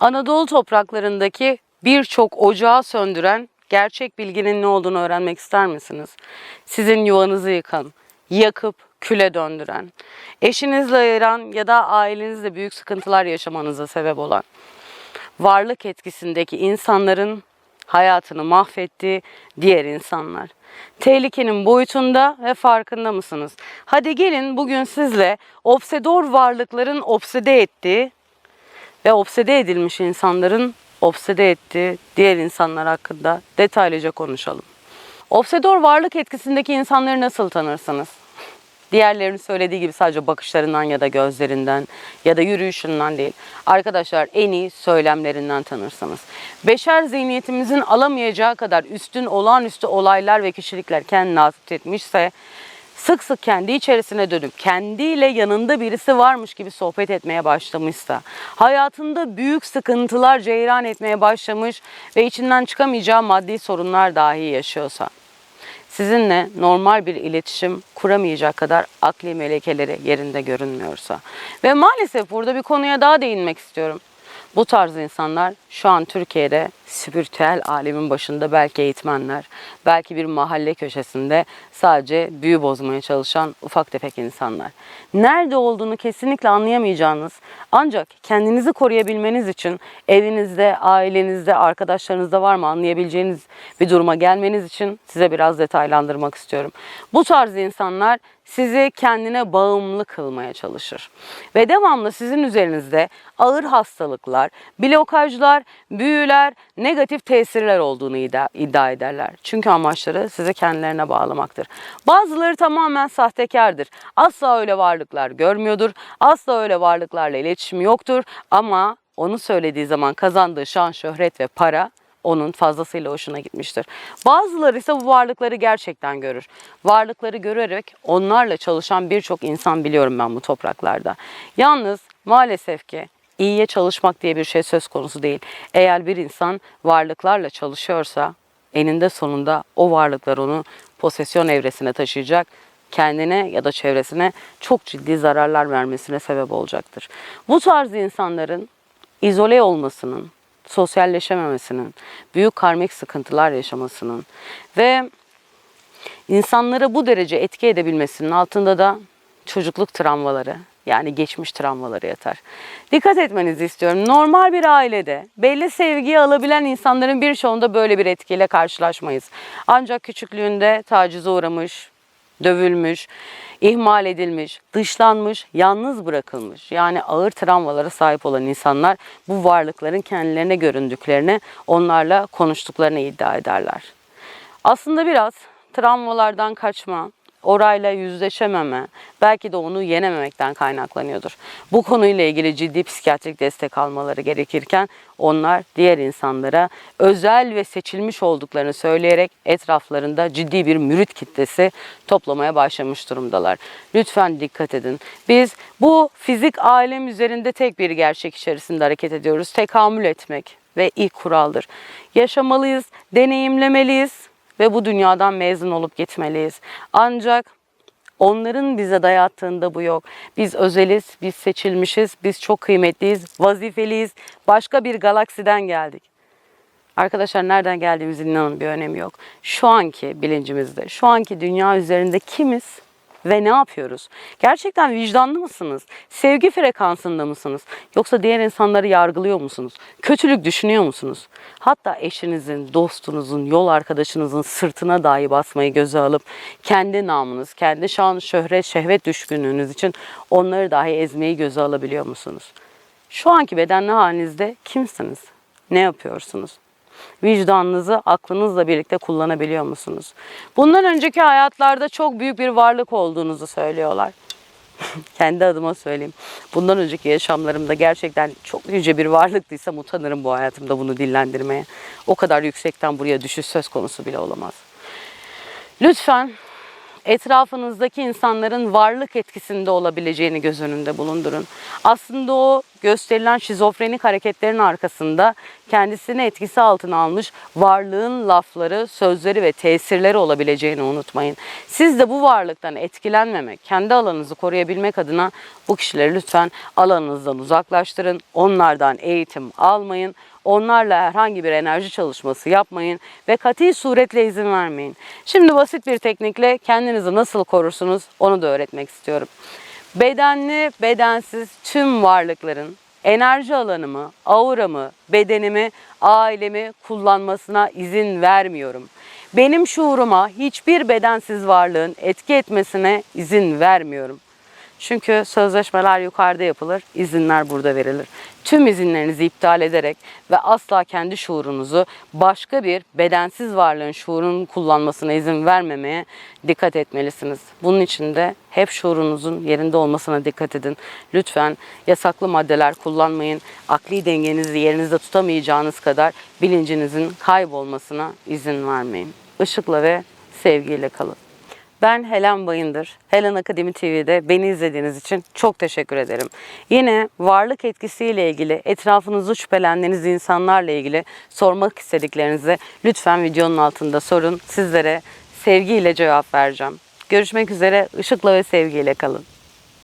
Anadolu topraklarındaki birçok ocağı söndüren gerçek bilginin ne olduğunu öğrenmek ister misiniz? Sizin yuvanızı yıkan, yakıp küle döndüren, eşinizle ayıran ya da ailenizle büyük sıkıntılar yaşamanıza sebep olan, varlık etkisindeki insanların hayatını mahvettiği diğer insanlar. Tehlikenin boyutunda ve farkında mısınız? Hadi gelin bugün sizle obsedor varlıkların obsede ettiği ve obsede edilmiş insanların obsede ettiği diğer insanlar hakkında detaylıca konuşalım. Obsedor varlık etkisindeki insanları nasıl tanırsınız? Diğerlerinin söylediği gibi sadece bakışlarından ya da gözlerinden ya da yürüyüşünden değil. Arkadaşlar en iyi söylemlerinden tanırsınız. Beşer zihniyetimizin alamayacağı kadar üstün olağanüstü olaylar ve kişilikler kendine etmişse sık sık kendi içerisine dönüp kendiyle yanında birisi varmış gibi sohbet etmeye başlamışsa, hayatında büyük sıkıntılar ceyran etmeye başlamış ve içinden çıkamayacağı maddi sorunlar dahi yaşıyorsa, sizinle normal bir iletişim kuramayacak kadar akli melekeleri yerinde görünmüyorsa ve maalesef burada bir konuya daha değinmek istiyorum. Bu tarz insanlar şu an Türkiye'de spiritüel alemin başında belki eğitmenler, belki bir mahalle köşesinde sadece büyü bozmaya çalışan ufak tefek insanlar. Nerede olduğunu kesinlikle anlayamayacağınız ancak kendinizi koruyabilmeniz için evinizde, ailenizde, arkadaşlarınızda var mı anlayabileceğiniz bir duruma gelmeniz için size biraz detaylandırmak istiyorum. Bu tarz insanlar sizi kendine bağımlı kılmaya çalışır. Ve devamlı sizin üzerinizde ağır hastalıklar, blokajlar, büyüler, negatif tesirler olduğunu iddia, iddia ederler. Çünkü amaçları sizi kendilerine bağlamaktır. Bazıları tamamen sahtekardır. Asla öyle varlıklar görmüyordur. Asla öyle varlıklarla iletişimi yoktur. Ama onu söylediği zaman kazandığı şan, şöhret ve para onun fazlasıyla hoşuna gitmiştir. Bazıları ise bu varlıkları gerçekten görür. Varlıkları görerek onlarla çalışan birçok insan biliyorum ben bu topraklarda. Yalnız maalesef ki iyiye çalışmak diye bir şey söz konusu değil. Eğer bir insan varlıklarla çalışıyorsa eninde sonunda o varlıklar onu posesyon evresine taşıyacak kendine ya da çevresine çok ciddi zararlar vermesine sebep olacaktır. Bu tarz insanların izole olmasının, sosyalleşememesinin, büyük karmik sıkıntılar yaşamasının ve insanlara bu derece etki edebilmesinin altında da çocukluk travmaları yani geçmiş travmaları yatar. Dikkat etmenizi istiyorum. Normal bir ailede belli sevgiyi alabilen insanların birçoğunda böyle bir etkiyle karşılaşmayız. Ancak küçüklüğünde tacize uğramış, dövülmüş, ihmal edilmiş, dışlanmış, yalnız bırakılmış yani ağır travmalara sahip olan insanlar bu varlıkların kendilerine göründüklerini, onlarla konuştuklarını iddia ederler. Aslında biraz travmalardan kaçma, orayla yüzleşememe, belki de onu yenememekten kaynaklanıyordur. Bu konuyla ilgili ciddi psikiyatrik destek almaları gerekirken onlar diğer insanlara özel ve seçilmiş olduklarını söyleyerek etraflarında ciddi bir mürit kitlesi toplamaya başlamış durumdalar. Lütfen dikkat edin. Biz bu fizik alem üzerinde tek bir gerçek içerisinde hareket ediyoruz. Tekamül etmek ve ilk kuraldır. Yaşamalıyız, deneyimlemeliyiz ve bu dünyadan mezun olup gitmeliyiz. Ancak onların bize dayattığında bu yok. Biz özeliz, biz seçilmişiz, biz çok kıymetliyiz, vazifeliyiz. Başka bir galaksiden geldik. Arkadaşlar nereden geldiğimizin inanın bir önemi yok. Şu anki bilincimizde, şu anki dünya üzerinde kimiz ve ne yapıyoruz? Gerçekten vicdanlı mısınız? Sevgi frekansında mısınız? Yoksa diğer insanları yargılıyor musunuz? Kötülük düşünüyor musunuz? Hatta eşinizin, dostunuzun, yol arkadaşınızın sırtına dahi basmayı göze alıp kendi namınız, kendi şan, şöhret, şehvet düşkünlüğünüz için onları dahi ezmeyi göze alabiliyor musunuz? Şu anki bedenli halinizde kimsiniz? Ne yapıyorsunuz? Vicdanınızı aklınızla birlikte kullanabiliyor musunuz? Bundan önceki hayatlarda çok büyük bir varlık olduğunuzu söylüyorlar. Kendi adıma söyleyeyim. Bundan önceki yaşamlarımda gerçekten çok yüce bir varlıktıysam utanırım bu hayatımda bunu dillendirmeye. O kadar yüksekten buraya düşüş söz konusu bile olamaz. Lütfen etrafınızdaki insanların varlık etkisinde olabileceğini göz önünde bulundurun. Aslında o gösterilen şizofrenik hareketlerin arkasında kendisini etkisi altına almış varlığın lafları, sözleri ve tesirleri olabileceğini unutmayın. Siz de bu varlıktan etkilenmemek, kendi alanınızı koruyabilmek adına bu kişileri lütfen alanınızdan uzaklaştırın. Onlardan eğitim almayın. Onlarla herhangi bir enerji çalışması yapmayın ve kati suretle izin vermeyin. Şimdi basit bir teknikle kendinizi nasıl korursunuz onu da öğretmek istiyorum. Bedenli, bedensiz tüm varlıkların enerji alanımı, auramı, bedenimi, ailemi kullanmasına izin vermiyorum. Benim şuuruma hiçbir bedensiz varlığın etki etmesine izin vermiyorum. Çünkü sözleşmeler yukarıda yapılır, izinler burada verilir. Tüm izinlerinizi iptal ederek ve asla kendi şuurunuzu başka bir bedensiz varlığın şuurunun kullanmasına izin vermemeye dikkat etmelisiniz. Bunun için de hep şuurunuzun yerinde olmasına dikkat edin. Lütfen yasaklı maddeler kullanmayın. Akli dengenizi yerinizde tutamayacağınız kadar bilincinizin kaybolmasına izin vermeyin. Işıkla ve sevgiyle kalın. Ben Helen Bayındır. Helen Akademi TV'de beni izlediğiniz için çok teşekkür ederim. Yine varlık etkisiyle ilgili etrafınızda şüphelendiğiniz insanlarla ilgili sormak istediklerinizi lütfen videonun altında sorun. Sizlere sevgiyle cevap vereceğim. Görüşmek üzere. Işıkla ve sevgiyle kalın.